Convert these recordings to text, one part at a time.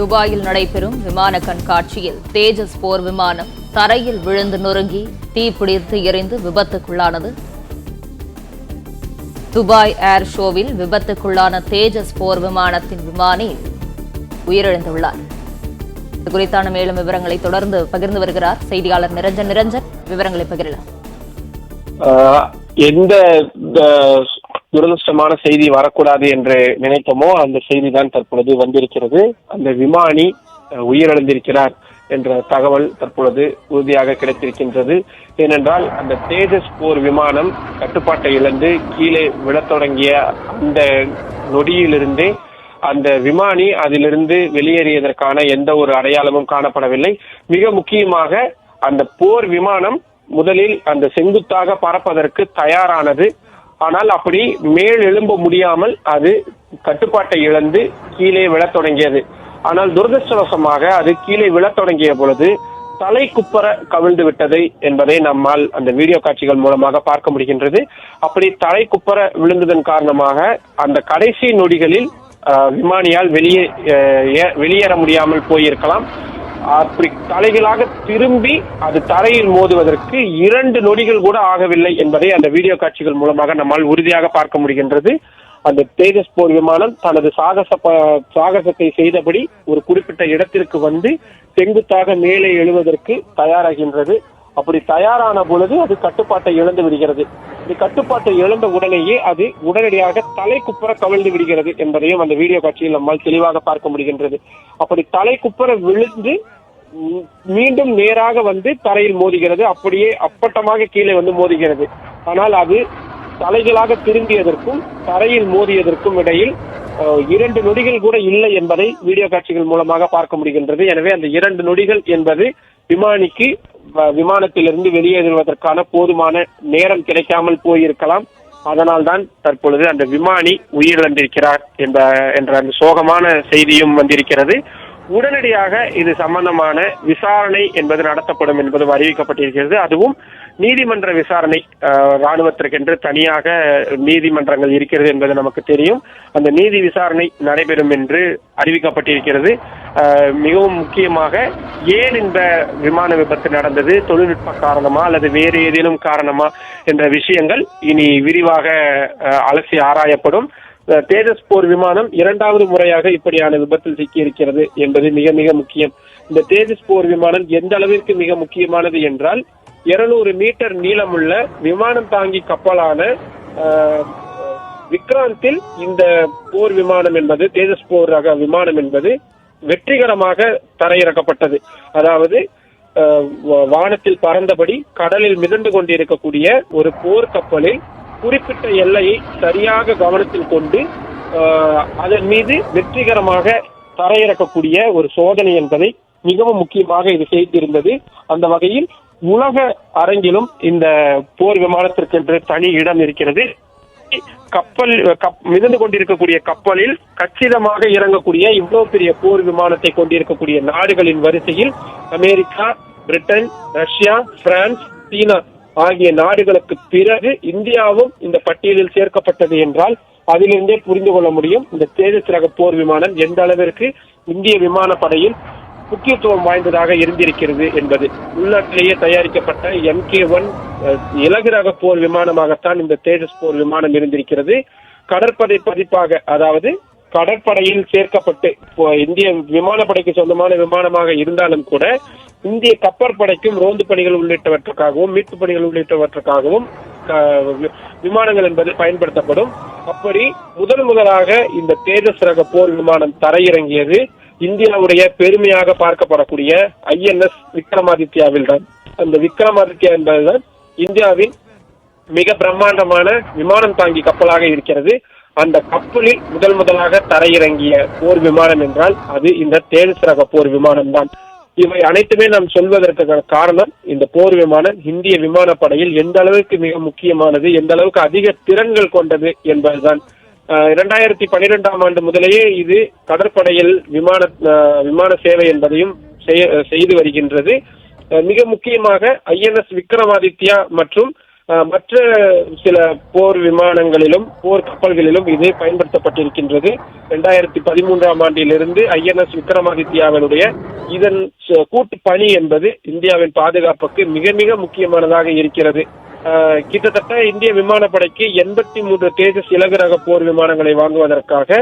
துபாயில் நடைபெறும் விமான கண்காட்சியில் தேஜஸ் போர் விமானம் தரையில் விழுந்து நொறுங்கி தீப்பிடித்து எரிந்து விபத்துக்குள்ளானது. துபாய் ஏர் ஷோவில் விபத்துக்குள்ளான தேஜஸ் போர் விமானத்தின் விமானி உயிரிழந்துள்ளார். இது குறித்தான மேலும் விவரங்களை தொடர்ந்து பகிர்ந்து வருகிறார் செய்தியாளர் நிரஞ்சன். நிரஞ்சன் விவரங்களை பகிரலாம். எந்த துரதிருஷ்டமான செய்தி வரக்கூடாது என்று நினைத்தோமோ அந்த செய்தி தான் தற்பொழுது வந்திருக்கிறது. அந்த விமானி உயிரிழந்திருக்கிறார் என்ற தகவல் தற்பொழுது உறுதியாக கிடைத்திருக்கின்றது. ஏனென்றால் அந்த தேஜஸ் போர் விமானம் கட்டுப்பாட்டை இழந்து கீழே விழத் தொடங்கிய அந்த நொடியிலிருந்தே அந்த விமானி அதிலிருந்து வெளியேறியதற்கான எந்த ஒரு அடையாளமும் காணப்படவில்லை. மிக முக்கியமாக அந்த போர் விமானம் முதலில் அந்த செங்குத்தாக பறப்பதற்கு தயாரானது. ஆனால் அப்படி மேல் எழும்ப முடியாமல் அது கட்டுப்பாட்டை இழந்து கீழே விழத் தொடங்கியது. ஆனால் துரதிருஷ்டவசமாக அது கீழே விழத் தொடங்கிய பொழுது தலை குப்பர கவிழ்ந்து விட்டது என்பதை நம்மால் அந்த வீடியோ காட்சிகள் மூலமாக பார்க்க முடிகின்றது. அப்படி தலை குப்பர விழுந்ததன் காரணமாக அந்த கடைசி நொடிகளில் ஆஹ், விமானியால் வெளியே வெளியேற முடியாமல் போயிருக்கலாம். அப்படி தலைகளாக திரும்பி அது தரையில் மோதுவதற்கு இரண்டு நொடிகள் கூட ஆகவில்லை என்பதை அந்த வீடியோ காட்சிகள் மூலமாக நம்மால் உறுதியாக பார்க்க முடிகின்றது. அந்த தேஜஸ் போர் விமானம் தனது சாகச ப- சாகசத்தை செய்தபடி ஒரு குறிப்பிட்ட இடத்திற்கு வந்து செங்குத்தாக மேலே எழுவதற்கு தயாராகின்றது. அப்படி தயாரான பொழுது அது கட்டுப்பாட்டை இழந்து விடுகிறது. இந்த கட்டுப்பாட்டை இழந்த உடனேயே அது உடனடியாக தலை குப்புற கவிழ்ந்து விடுகிறது என்பதையும் அந்த வீடியோ காட்சியில் நம்மால் தெளிவாக பார்க்க முடிகின்றது. அப்படி தலை குப்புற விழுந்து மீண்டும் நேராக வந்து தரையில் மோதுகிறது. அப்படியே அப்பட்டமாக கீழே வந்து மோதுகிறது. ஆனால் அது தலைகளாக திரும்பியதற்கும் தரையில் மோதியதற்கும் இடையில் இரண்டு நொடிகள் கூட இல்லை என்பதை வீடியோ காட்சிகள் மூலமாக பார்க்க முடிகின்றது. எனவே அந்த இரண்டு நொடிகள் என்பது விமானிக்கு விமானத்திலிருந்து வெளியேறுவதற்கான போதுமான நேரம் கிடைக்காமல் போயிருக்கலாம். அதனால் தான் தற்பொழுது அந்த விமானி உயிரிழந்திருக்கிறார் என்ற என்ற அந்த சோகமான செய்தியும் வந்திருக்கிறது. உடனடியாக இது சம்பந்தமான விசாரணை என்பது நடத்தப்படும் என்பதும் அறிவிக்கப்பட்டிருக்கிறது. அதுவும் நீதிமன்ற விசாரணை ராணுவத்திற்கென்று தனியாக நீதிமன்றங்கள் இருக்கிறது என்பது நமக்கு தெரியும். அந்த நீதி விசாரணை நடைபெறும் என்று அறிவிக்கப்பட்டிருக்கிறது. மிகவும் முக்கியமாக ஏன் இந்த விமான விபத்து நடந்தது? தொழில்நுட்ப காரணமா அல்லது வேறு ஏதேனும் காரணமா என்ற விஷயங்கள் இனி விரிவாக அஹ், அலசி ஆராயப்படும். தேஜஸ் போர் விமானம் இரண்டாவது முறையாக இப்படியான விபத்தில் சிக்கியிருக்கிறது என்பது மிக மிக முக்கியம். இந்த தேஜஸ் போர் விமானம் எந்த அளவிற்கு மிக முக்கியமானது என்றால் 200 மீட்டர் நீளமுள்ள விமானம் தாங்கி கப்பலான அஹ், விக்ராந்தில் இந்த போர் விமானம் என்பது தேஜஸ் போர் ரக விமானம் என்பது வெற்றிகரமாக தரையிறக்கப்பட்டது. அதாவது வானத்தில் பறந்தபடி கடலில் மிதந்து கொண்டிருக்கக்கூடிய ஒரு போர் கப்பலில் குறிப்பிட்ட எல்லையை சரியாக கவனத்தில் கொண்டு அதன் மீது வெற்றிகரமாக தரையிறக்கக்கூடிய ஒரு சோதனை என்பதை மிகவும் முக்கியமாக இது செய்திருந்தது. அந்த வகையில் உலக அரங்கிலும் இந்த போர் விமானத்திற்கென்று தனி இடம் இருக்கிறது. கப்பல் மிதந்து கொண்டிருக்கக்கூடிய கப்பலில் கச்சிதமாக இறங்கக்கூடிய இவ்வளவு பெரிய போர் விமானத்தை கொண்டிருக்கக்கூடிய நாடுகளின் வரிசையில் அமெரிக்கா பிரிட்டன் ரஷ்யா பிரான்ஸ் சீனா ஆகிய நாடுகளுக்கு பிறகு இந்தியாவும் இந்த பட்டியலில் சேர்க்கப்பட்டது என்றால் அதிலிருந்தே புரிந்து கொள்ள முடியும். இந்த தேஜஸ் ரக போர் விமானம் எந்த அளவிற்கு இந்திய விமானப்படையில் முக்கியத்துவம் வாய்ந்ததாக இருந்திருக்கிறது என்பது. உள்நாட்டிலேயே தயாரிக்கப்பட்ட எம்கே ஒன் இலகு ரக போர் விமானமாகத்தான் இந்த தேஜஸ் போர் விமானம் இருந்திருக்கிறது. கடற்படை பதிப்பாக அதாவது கடற்படையில் சேர்க்கப்பட்டு இப்போ இந்திய விமானப்படைக்கு சொந்தமான விமானமாக இருந்தாலும் கூட இந்திய கப்பற்படைக்கும் ரோந்து பணிகள் உள்ளிட்டவற்றுக்காகவும் மீட்பு பணிகள் உள்ளிட்டவற்றுக்காகவும் க- விமானங்கள் என்பது பயன்படுத்தப்படும். அப்படி முதல் முதலாக இந்த தேஜஸ் ரக போர் விமானம் தரையிறங்கியது. இந்தியாவுடைய பெருமையாக பார்க்கப்படக்கூடிய ஐஎன்எஸ் விக்ரமாதித்யாவில் தான் அந்த விக்ரமாதித்யா என்பதுதான் இந்தியாவின் மிக பிரம்மாண்டமான விமானம் தாங்கி கப்பலாக இருக்கிறது. அந்த கப்பலில் முதல் முதலாக தரையிறங்கிய போர் விமானம் என்றால் அது இந்த தேஜஸ் ரக போர் விமானம் தான் இவை அனைத்துமே நாம் சொல்வதற்கான காரணம் இந்த போர் விமானம் இந்திய விமானப்படையில் எந்த அளவுக்கு மிக முக்கியமானது எந்த அளவுக்கு அதிக திறன்கள் கொண்டது என்பதுதான். இரண்டாயிரத்தி பனிரெண்டாம் ஆண்டு முதலேயே இது கடற்படையில் விமான விமான சேவை என்பதையும் செய்ய- செய்து வருகின்றது. மிக முக்கியமாக ஐஎன்எஸ் விக்ரமாதித்யா மற்றும் மற்ற சில போர் விமானங்களிலும் போர் கப்பல்களிலும் இது பயன்படுத்தப்பட்டிருக்கின்றது. இரண்டாயிரத்தி பதிமூன்றாம் ஆண்டிலிருந்து ஐஎன்எஸ் விக்ரமாதித்யாவினுடைய இதன் கூட்டு பணி என்பது இந்தியாவின் பாதுகாப்புக்கு மிக மிக முக்கியமானதாக இருக்கிறது. கிட்டத்தட்ட இந்திய விமானப்படைக்கு எண்பத்தி மூன்று தேஜஸ் இலகு ரக போர் விமானங்களை வாங்குவதற்காக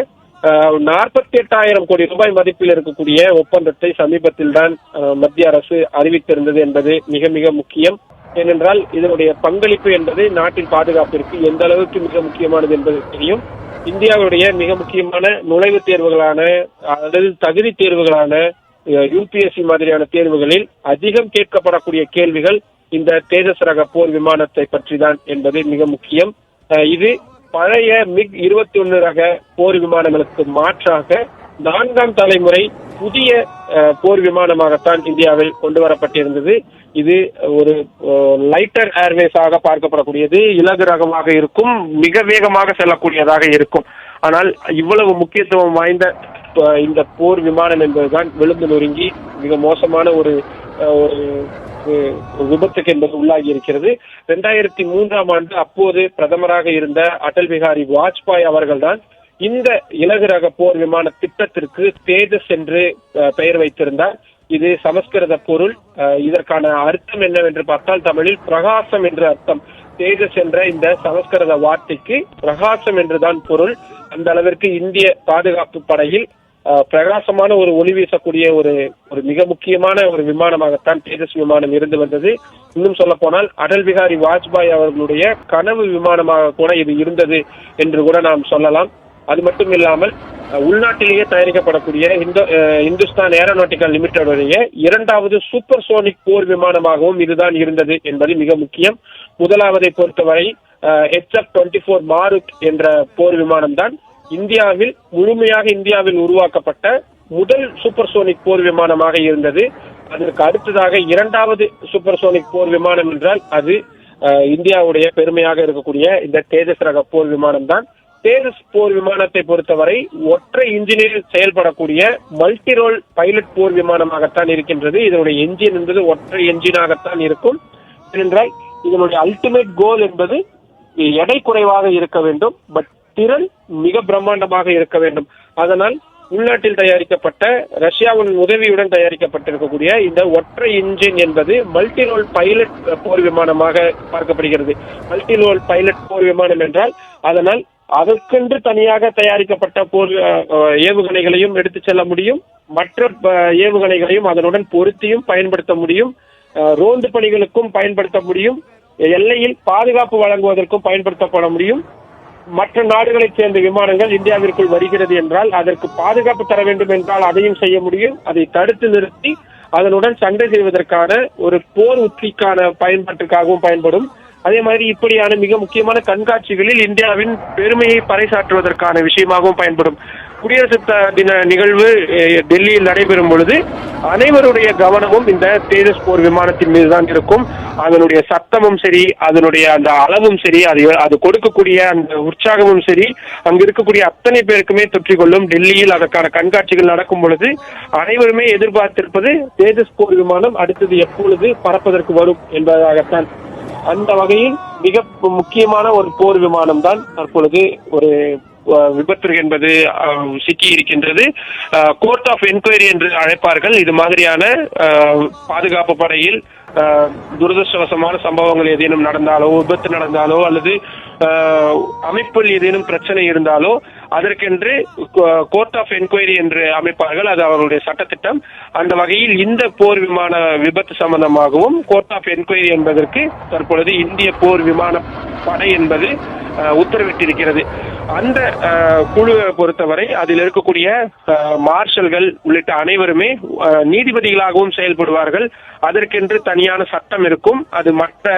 நாற்பத்தி எட்டாயிரம் கோடி ரூபாய் மதிப்பில் இருக்கக்கூடிய ஒப்பந்தத்தை சமீபத்தில் தான் மத்திய அரசு அறிவித்திருந்தது என்பது மிக மிக முக்கியம். ஏனென்றால் இதனுடைய பங்களிப்பு என்பது நாட்டின் பாதுகாப்பிற்கு எந்த அளவுக்கு மிக முக்கியமானது என்பது தெரியும். இந்தியாவுடைய மிக முக்கியமான நுழைவுத் தேர்வுகளான அல்லது தகுதி தேர்வுகளான யூபிஎஸ்சி மாதிரியான தேர்வுகளில் அதிகம் கேட்கப்படக்கூடிய கேள்விகள் இந்த தேஜஸ் ரக போர் விமானத்தை பற்றி தான் என்பது மிக முக்கியம். இது பழைய மிக் இருபத்தி ஒன்னு ரக போர் விமானங்களுக்கு மாற்றாக நான்காம் தலைமுறை புதிய போர் விமானமாகத்தான் இந்தியாவில் கொண்டு வரப்பட்டிருந்தது. இது ஒரு லைட்டர் ஏர்வேஸாக பார்க்கப்படக்கூடியது. இலகு ரகமாக இருக்கும் மிக வேகமாக செல்லக்கூடியதாக இருக்கும். ஆனால் இவ்வளவு முக்கியத்துவம் வாய்ந்த இந்த போர் விமானம் என்பதுதான் விழுந்து நொறுங்கி மிக மோசமான ஒரு ஒரு விபத்துக்கு என்பது உள்ளாகி இருக்கிறது இரண்டாயிரத்தி மூன்றாம் ஆண்டு அப்போது பிரதமராக இருந்த அடல் பிகாரி வாஜ்பாய் அவர்கள்தான் இந்த இலகு ரக போர் விமான திட்டத்திற்கு தேஜஸ் என்று பெயர் வைத்திருந்தார். இது சமஸ்கிருத பொருள். அஹ், இதற்கான அர்த்தம் என்னவென்று பார்த்தால் தமிழில் பிரகாசம் என்று அர்த்தம். தேஜஸ் என்ற இந்த சமஸ்கிருத வார்த்தைக்கு பிரகாசம் என்றுதான் பொருள். அந்த அளவிற்கு இந்திய பாதுகாப்பு படையில் பிரகாசமான ஒரு ஒளி வீசக்கூடிய ஒரு ஒரு மிக முக்கியமான ஒரு விமானமாகத்தான் தேஜஸ் விமானம் இருந்து வந்தது. இன்னும் சொல்ல போனால் அடல் பிகாரி வாஜ்பாய் அவர்களுடைய கனவு விமானமாக கூட இது இருந்தது என்று கூட நாம் சொல்லலாம். அது மட்டும் இல்லாமல் உள்நாட்டிலேயே தயாரிக்கப்படக்கூடிய இந்தோ இந்துஸ்தான் ஏரோநாட்டிக்கல் லிமிடெடுடைய இரண்டாவது சூப்பர் சோனிக் போர் விமானமாகவும் இதுதான் இருந்தது என்பது மிக முக்கியம். முதலாவதை பொறுத்தவரை ஹெச்எஃப் டுவெண்ட்டி ஃபோர் மாருக் என்ற போர் விமானம் தான் இந்தியாவில் முழுமையாக இந்தியாவில் உருவாக்கப்பட்ட முதல் சூப்பர் சோனிக் போர் விமானமாக இருந்தது. அதற்கு அடுத்ததாக இரண்டாவது சூப்பர் சோனிக் போர் விமானம் என்றால் அது இந்தியாவுடைய பெருமையாக இருக்கக்கூடிய இந்த தேஜஸ் ரக போர் விமானம் தான் தேஜஸ் போர் விமானத்தை பொறுத்தவரை ஒற்றை இன்ஜினில் செயல்படக்கூடிய மல்டி ரோல் பைலட் போர் விமானமாகத்தான் இருக்கின்றது. இதனுடைய என்ஜின் என்பது ஒற்றை என்ஜினாகத்தான் இருக்கும். ஏனென்றால் இதனுடைய அல்டிமேட் கோல் என்பது எடை குறைவாக இருக்க வேண்டும். பட் திறன் மிக பிரம்மாண்டமாக இருக்க வேண்டும். அதனால் உள்நாட்டில் தயாரிக்கப்பட்ட ரஷ்யாவின் உதவியுடன் தயாரிக்கப்பட்டிருக்கக்கூடிய இந்த ஒற்றை இன்ஜின் என்பது மல்டி ரோல் பைலட் போர் விமானமாக பார்க்கப்படுகிறது. மல்டி ரோல் பைலட் போர் விமானம் என்றால் அதனால் அதற்கென்று தனியாக தயாரிக்கப்பட்ட போர் ஏவுகணைகளையும் எடுத்துச் செல்ல முடியும். மற்ற ஏவுகணைகளையும் அதனுடன் பொருத்தியும் பயன்படுத்த முடியும். ரோந்து பணிகளுக்கும் பயன்படுத்த முடியும். எல்லையில் பாதுகாப்பு வழங்குவதற்கும் பயன்படுத்தப்பட முடியும். மற்ற நாடுகளைச் சேர்ந்த விமானங்கள் இந்தியாவிற்குள் வருகிறது என்றால் அதற்கு பாதுகாப்பு தர வேண்டும் என்றால் அதையும் செய்ய முடியும். அதை தடுத்து நிறுத்தி அதனுடன் சண்டை செய்வதற்கான ஒரு போர் உத்திக்கான பயன்பாட்டுக்காகவும் பயன்படும். அதே மாதிரி இப்படியான மிக முக்கியமான கண்காட்சிகளில் இந்தியாவின் பெருமையை பறைசாற்றுவதற்கான விஷயமாகவும் பயன்படும். குடியரசு தின நிகழ்வு டெல்லியில் நடைபெறும் பொழுது அனைவருடைய கவனமும் இந்த தேஜஸ் போர் விமானத்தின் மீதுதான் இருக்கும். அதனுடைய சத்தமும் சரி அதனுடைய அந்த அளவும் சரி அது அது கொடுக்கக்கூடிய அந்த உற்சாகமும் சரி அங்கு இருக்கக்கூடிய அத்தனை பேருக்குமே தொற்றிக்கொள்ளும். டெல்லியில் அதற்கான கண்காட்சிகள் நடக்கும் பொழுது அனைவருமே எதிர்பார்த்திருப்பது தேஜஸ் போர் விமானம் அடுத்தது எப்பொழுது பறப்பதற்கு வரும் என்பதாகத்தான். அந்த வகையில் மிக முக்கியமான ஒரு போர் விமானம் தான் தற்பொழுது ஒரு விபத்து என்பது அஹ், சிக்கி இருக்கின்றது கோர்ட் ஆஃப் என்கொயரி என்று அழைப்பார்கள். இது மாதிரியான பாதுகாப்பு படையில் துரதிருஷ்டவசமான சம்பவங்கள் ஏதேனும் நடந்தாலோ விபத்து நடந்தாலோ அல்லது அமைப்பில் ஏதேனும் பிரச்சனை இருந்தாலோ அதற்கென்று கோர்ட் ஆஃப் என்கொயரி என்று அமைப்பார்கள் அது அவர்களுடைய சட்டத்திட்டம். அந்த வகையில் இந்த போர் விமான விபத்து சம்பந்தமாகவும் கோர்ட் ஆஃப் என்கொயரி என்பதற்கு தற்பொழுது இந்திய போர் விமான படை என்பது உத்தரவிட்டிருக்கிறது. அந்த குழுவை பொறுத்தவரை அதில் இருக்கக்கூடிய மார்ஷல்கள் உள்ளிட்ட அனைவருமே அஹ், நீதிபதிகளாகவும் செயல்படுவார்கள். அதற்கென்று தனியான சட்டம் இருக்கும். அது மற்ற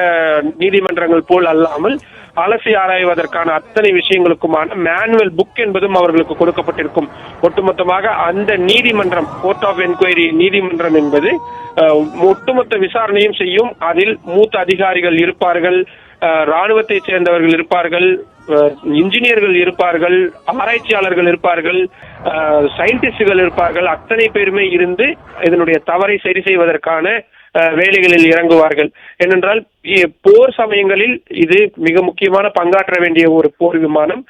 நீதிமன்றங்கள் போல் அல்லாமல் அலசி ஆராய்வதற்கான அத்தனை விஷயங்களுக்குமான மேனுவல் புக் என்பதும் அவர்களுக்கு கொடுக்கப்பட்டிருக்கும். ஒட்டுமொத்தமாக அந்த நீதிமன்றம் கோர்ட் ஆஃப் என்கொயரி நீதிமன்றம் என்பது ஒட்டுமொத்த விசாரணையும் செய்யும். அதில் மூத்த அதிகாரிகள் இருப்பார்கள் அஹ், ராணுவத்தைச் சேர்ந்தவர்கள் இருப்பார்கள் இன்ஜினியர்கள் இருப்பார்கள் ஆராய்ச்சியாளர்கள் இருப்பார்கள் சயின்டிஸ்டுகள் இருப்பார்கள். அத்தனை பேருமே இருந்து இதனுடைய தவறை சரி செய்வதற்கான வேலைகளில் இறங்குவார்கள். ஏனென்றால் போர் சமயங்களில் இது மிக முக்கியமான பங்காற்ற வேண்டிய ஒரு போர் விமானம்.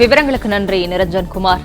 விவரங்களுக்கு நன்றி நிரஞ்சன் குமார்.